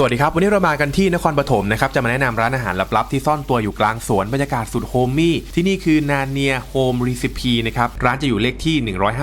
สวัสดีครับ วันนี้เรามากันที่นครปฐมนะครับจะมาแนะนำร้านอาหารลับๆที่ซ่อนตัวอยู่กลางสวนบรรยากาศสุดโฮมมี่ ที่นี่คือนาเนียโฮมรีซิปีนะครับร้านจะอยู่เลขที่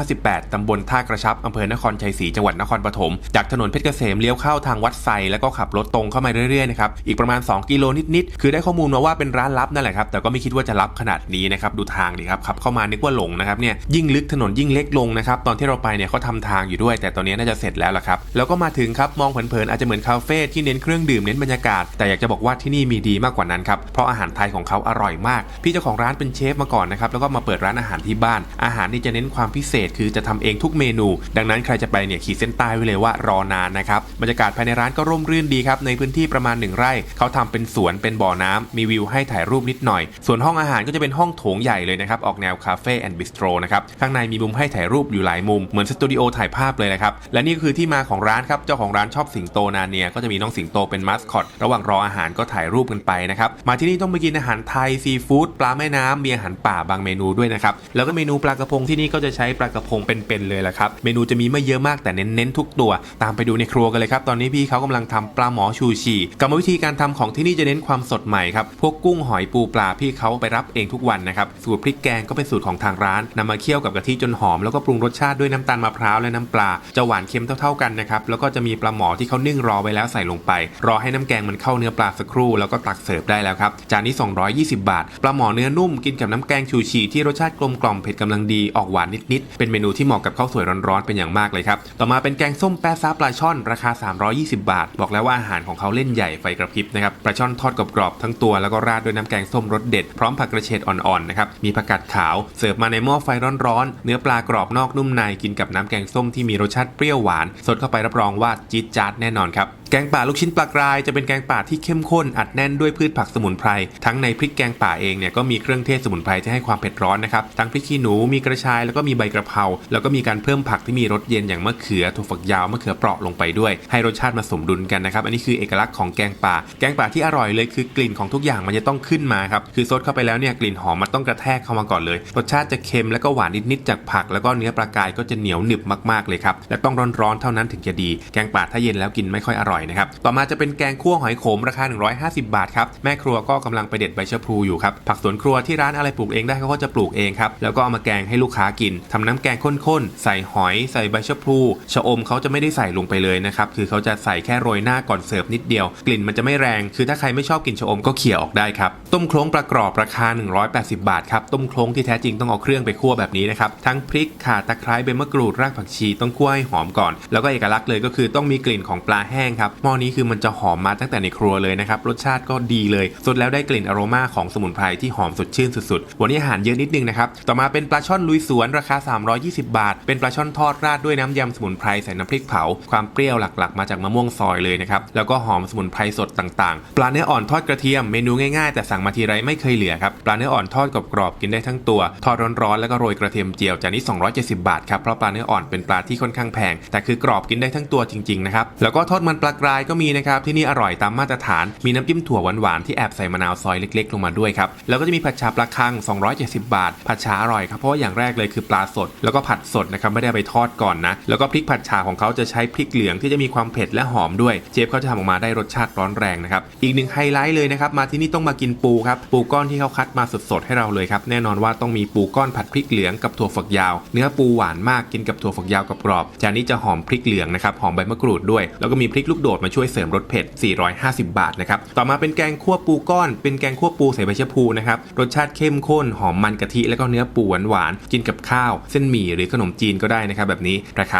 158ตำบลท่ากระชับอำเภอนครชัยศรีจังหวัดนครปฐมจากถนนเพชรเกษมเลี้ยวเข้าทางวัดไซแล้วก็ขับรถตรงเข้ามาเรื่อยๆนะครับอีกประมาณ 2 กิโลนิดๆคือได้ข้อมูลมาว่าเป็นร้านลับนั่นแหละครับแต่ก็ไม่คิดว่าจะลับขนาดนี้นะครับดูทางดิครับขับเข้ามานึกว่าหลงนะครับเนี่ยยิ่งลึกถนนยิ่งเล็กลงนะครับตอนที่เราไปเนี่ยเขาทำทางอยู่ด้วย แต่ตอนนี้น่าจะเสร็จแล้วล่ะครับแล้วก็มาถึงครับมองเผินๆอาจจะเหมือนคาเฟ่ที่เน้นเครื่องดื่มเน้นบรรยากาศ แต่อยากจะบอกว่าที่นี่มีดีมากกว่านั้นครับ เพราะอาหารไทยของเขาอร่อยมาก พี่เจ้าของร้านเป็นเชฟมาก่อนนะครับ แล้วก็มาเปิดร้านอาหารที่บ้าน อาหารนี่จะเน้นความพิเศษคือจะทำเองทุกเมนู ดังนั้นใครจะไปเนี่ยขีดเส้นใต้ไว้เลยว่ารอนานนะครับ บรรยากาศภายในร้านก็ร่มรื่นดีครับ ในพื้นที่ประมาณหนึ่งไร่ เขาทำเป็นสวนเป็นบ่อน้ำมีวิวให้ถ่ายรูปนิดหน่อย ส่วนห้องอาหารก็จะเป็นห้องโถงใหญ่เลยนะครับ ออกแนวคาเฟ่แอนด์บิสโตรนะครับ ข้างในมีมุมให้ถ่ายรูปอยู่หลายมุม เหมือนสตูดิโอถ่ายภาพเลยนะครับ และนี่ก็คือที่มาของร้านครับ เจ้าของร้านชอบสิงโตนาเนียก็จะมีน้องสิงโตเป็นมัสคอตระหว่างรออาหารก็ถ่ายรูปกันไปนะครับมาที่นี่ต้องไปกินอาหารไทยซีฟู้ดปลาแม่น้ำมีอาหารป่าบางเมนูด้วยนะครับแล้วก็เมนูปลากระพงที่นี่ก็จะใช้ปลากระพงเป็นๆเลยแหละครับเมนูจะมีไม่เยอะมากแต่เน้นๆทุกตัว ตามไปดูในครัวกันเลยครับตอนนี้พี่เขากำลังทำปลาหมอชูชีกรรมวิธีการทำของที่นี่จะเน้นความสดใหม่ครับพวกกุ้งหอยปูปลาพี่เขาไปรับเองทุกวันนะครับสูตรพริกแกงก็เป็นสูตรของทางร้านนำมาเคี่ยวกับกะทิจนหอมแล้วก็ปรุงรสชาติด้วยน้ำตาลมะพร้าวและน้ำปลาจะหวานเค็มเท่าๆกันนะครับแล้วก็จะมีปลาหมอที่เขานึ่งรอไว้แล้วใส่ลงไป รอให้น้ำแกงมันเข้าเนื้อปลาสักครู่แล้วก็ตักเสิร์ฟได้แล้วครับ จานนี้ 220 บาท ปลาหมอเนื้อนุ่มกินกับน้ำแกงชูชีที่รสชาติกลมกล่อมเผ็ดกำลังดีออกหวานนิดๆ เป็นเมนูที่เหมาะกับข้าวสวยร้อนๆเป็นอย่างมากเลยครับ ต่อมาเป็นแกงส้มแปะซาปลาช่อน ราคา 320 บาท บอกแล้วว่าอาหารของเขาเล่นใหญ่ไฟกระพริบนะครับ ปลาช่อนทอดกรอบๆทั้งตัวแล้วก็ราดด้วยน้ำแกงส้มรสเด็ดพร้อมผักกระเฉดอ่อนๆนะครับ มีผักกาดขาวเสิร์ฟมาในหม้อไฟร้อนๆ เนื้อปลากรอบนอกนุ่มในกินกับน้ำแกงส้มที่มีรสชาติเปรี้ยวหวาน สดเข้าไปรับรองว่าจี๊ดจ๊าดแน่นอนครับแกงป่าลูกชิ้นปลากราย จะเป็นแกงป่าที่เข้มข้นอัดแน่นด้วยพืชผักสมุนไพร ทั้งในพริกแกงป่าเองเนี่ยก็มีเครื่องเทศสมุนไพรที่ให้ความเผ็ดร้อนนะครับ ทั้งพริกขี้หนูมีกระชายแล้วก็มีใบกระเพราแล้วก็มีการเพิ่มผักที่มีรสเย็นอย่างมะเขือถั่วฝักยาวมะเขือเปราะลงไปด้วย ให้รสชาติมาสมดุลกันนะครับ อันนี้คือเอกลักษณ์ของแกงป่า แกงป่าที่อร่อยเลยคือกลิ่นของทุกอย่างมันจะต้องขึ้นมาครับคือซดเข้าไปแล้วเนี่ยกลิ่นหอมมันต้องกระแทกเข้ามาก่อนเลย รสชาติจะเค็มแล้วก็หวานนิดๆจากผัก แล้วก็เนื้อปลากายก็จะเหนียวหนึบมากๆเลยครับและต้องร้อนๆเท่านั้นถึงจะดีแกงป่าถ้าเย็นแล้วกินไม่ค่อยอร่อยนะครับ ต่อมาจะเป็นแกงคั่วหอยโขมราคา 150 บาทครับ แม่ครัวก็กำลังไปเด็ดใบชะพลูอยู่ครับ ผักสวนครัวที่ร้านอะไรปลูกเองได้เขาก็จะปลูกเองครับ แล้วก็เอามาแกงให้ลูกค้ากินทำน้ำแกงข้นๆ ใส่หอย ใส่ใบชะพลู ชะอมเขาจะไม่ได้ใส่ลงไปเลยนะครับ คือเขาจะใส่แค่โรยหน้าก่อนเสิร์ฟนิดเดียว กลิ่นมันจะไม่แรง คือถ้าใครไม่ชอบกินชะอมก็เขี่ยออกได้ครับ ต้มโคลงปลากรอบราคา 180 บาทครับ ต้มโคลงที่แท้จริงต้องเอาเครื่องไปคั่วแบบนี้นะครับ ทั้งพริกข่าตะไคร้ใบมะกรูดรากผักชีต้องคั่วให้หอมก่อน แล้วก็เอกลักษณ์เลยก็คือต้องมีกลิ่นของปลาแห้งครับหม้อนี้คือมันจะหอมมาตั้งแต่ในครัวเลยนะครับรสชาติก็ดีเลยสดแล้วได้กลิ่นอโรมาของสมุนไพรที่หอมสดชื่นสุดๆ วันนี้อาหารเยอะนิดนึงนะครับต่อมาเป็นปลาช่อนลุยสวนราคา 320 บาท เป็นปลาช่อนทอดราดด้วยน้ำยำสมุนไพรใส่น้ำพริกเผา ความเปรี้ยวหลักๆ มาจากมะม่วงซอยเลยนะครับแล้วก็หอมสมุนไพรสดต่างๆ ปลาเนื้ออ่อนทอดกระเทียมเมนูง่ายๆ แต่สั่งมาทีไรไม่เคยเหลือครับปลาเนื้ออ่อนทอดกรอบๆกินได้ทั้งตัว ทอดร้อนๆแล้วก็โรยกระเทียมเจียวจานนี้ 270 บาทครับเพราะปลาเนื้ออ่อนเป็นปลาที่ค่อนข้างแพงแต่คือกรอบกินได้ทั้งตัวจริงๆนะครับแล้วก็ทอดมันปลากรายก็มีนะครับที่นี่อร่อยตามมาตรฐาน มีน้ำจิ้มถั่วหวานๆที่แอบใส่มะนาวซอยเล็กๆ ลงมาด้วยครับ แล้วก็จะมีผัดชาปลาคัง 270 บาท ผัดชาอร่อยครับ เพราะว่าอย่างแรกเลยคือปลาสด แล้วก็ผัดสดนะครับไม่ได้ไปทอดก่อนนะ แล้วก็พริกผัดชาของเขาจะใช้พริกเหลืองที่จะมีความเผ็ดและหอมด้วย เจฟเขาจะทำออกมาได้รสชาติร้อนแรงนะครับ อีกหนึ่งไฮไลท์เลยนะครับมาที่นี่ต้องมากินปูครับ ปูก้อนที่เขาคัดมาสดๆให้เราเลยครับ แน่นอนว่าต้องมีปูก้อนผัดพริกเหลืองกับถั่วฝักยาว เนื้อปูหวานมากกินกับถั่วฝักยาวกับกรอบจานนี้จะหอมพริกเหลืองนะครับหอมใบมะกรูดด้วย แล้วก็มีพริกลูกโดดมาช่วยเสริมรสเผ็ด 450 บาทนะครับ ต่อมาเป็นแกงคั่วปูก้อน เป็นแกงคั่วปูใส่ใบชะพูนะครับ รสชาติเข้มข้น หอมมันกะทิ แล้วก็เนื้อปูหวานๆกินกับข้าว เส้นหมี่หรือขนมจีนก็ได้นะครับแบบนี้ราคา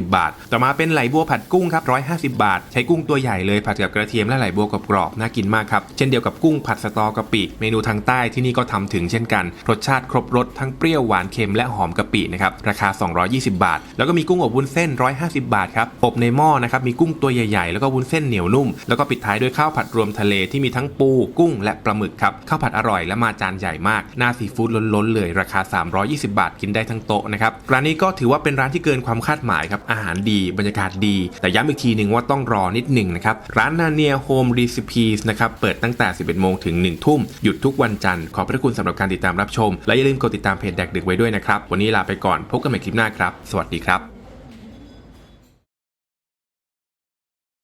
450 บาท ต่อมาเป็นไหลบัวผัดกุ้งครับ 150 บาท ใช้กุ้งตัวใหญ่เลยผัดกับกระเทียมและไหลบัวกรอบๆน่ากินมากครับ เช่นเดียวกับกุ้งผัดสตอกะปิ เมนูทางใต้ที่นี่ก็ทำถึงเช่นกัน รสชาติครบรสทั้งเปรี้ยวหวานเค็มและหอมกะปินะครับราคา 220 บาท แล้วก็มีกุ้งอบวุ้นเส้น 150 บาทครับอบในหม้อนะครับมีกุ้งตัวใหญ่ๆ แล้วก็วุ้นเส้นเหนียวนุ่ม แล้วก็ปิดท้ายด้วยข้าวผัดรวมทะเลที่มีทั้งปู กุ้ง และปลาหมึกครับ ข้าวผัดอร่อยและมาจานใหญ่มาก หน้าซีฟู้ดล้นๆ เลย ราคา 320 บาทกินได้ทั้งโต๊ะนะครับ ร้านนี้ก็ถือว่าเป็นร้านที่เกินความคาดหมายครับ อาหารดี บรรยากาศดี แต่ย้ำอีกทีหนึ่งว่าต้องรอนิดหนึ่งนะครับ ร้านนาเนียโฮมรีซิปีสนะครับ เปิดตั้งแต่ 11 โมงถึง 1 ทุ่ม หยุดทุกวันจันทร์ ขอบพระคุณสำหรับการติดตามรับชม และอย่าลืมกดติดตามเพจแดกดึกไว้ด้วยนะครับ วันนี้ลาไปก่อน พบกันใหม่คลิปหน้าครับ สวัสดีครับ